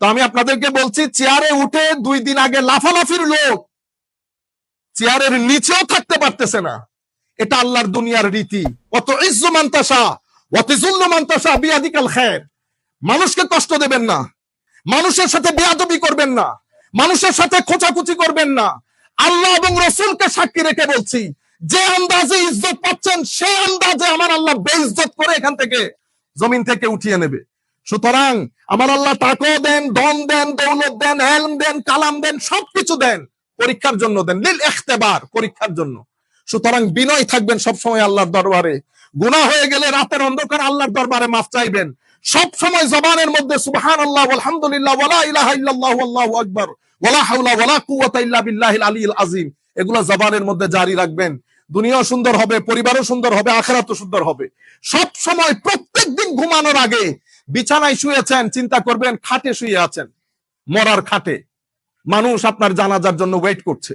তো আমি আপনাদেরকে বলছি, চেয়ারে উঠে দুই দিন আগে লাফালাফির লোক চেয়ারের নিচেও থাকতে পারতেছে না। এটা আল্লাহর দুনিয়ার রীতি। অত ইজ্জু মান্তাসা অত জুল্লু মান্তাসা বিয়াদিকাল খের মানুষকে কষ্ট দেবেন না। মানুষের সাথে বেয়াদবি করবেন না। মানুষের সাথে খোঁচাখুচি করবেন না। আল্লাহ এবং রসুলকে সাক্ষী রেখে বলছি, যে আন্দাজে ইজ্জত পাচ্ছেন, সেই আন্দাজে আমার আল্লাহ বেইজ্জত করে এখান থেকে জমিন থেকে উঠিয়ে নেবে। সুতরাং আমার আল্লাহ টাকাও দেন দন দেন, দৌলত দেন এলম দেন, কালাম দেন, সবকিছু দেন। পরীক্ষার জন্য দেন, লিল এখতেবার পরীক্ষার জন্য। সুতরাং বিনয় থাকবেন সবসময় আল্লাহর দরবারে। গুনাহ হয়ে গেলে রাতের অন্ধকার আল্লাহর দরবারে মাফ চাইবেন। সব সময় জবানের মধ্যে সুবহান আল্লাহ আলহামদুলিল্লাহ ওয়ালা ইলাহা ইল্লাল্লাহ আল্লাহু আকবার ওয়ালা হাওলা ওয়ালা কুওয়াতা ইল্লা বিল্লাহিল আলিয়্যিল আযীম। এগুলো জবানের মধ্যে জারি রাখবেন। দুনিয়াও সুন্দর হবে, পরিবারও সুন্দর হবে, আখেরাতও সুন্দর হবে। সব সময় প্রত্যেকদিন ঘুমানোর আগে বিছানায় শুয়েছেন, চিন্তা করবেন, খাটে শুয়ে আছেন, মরার খাটে। মানুষ আপনার জানাজার জন্য ওয়েট করছে।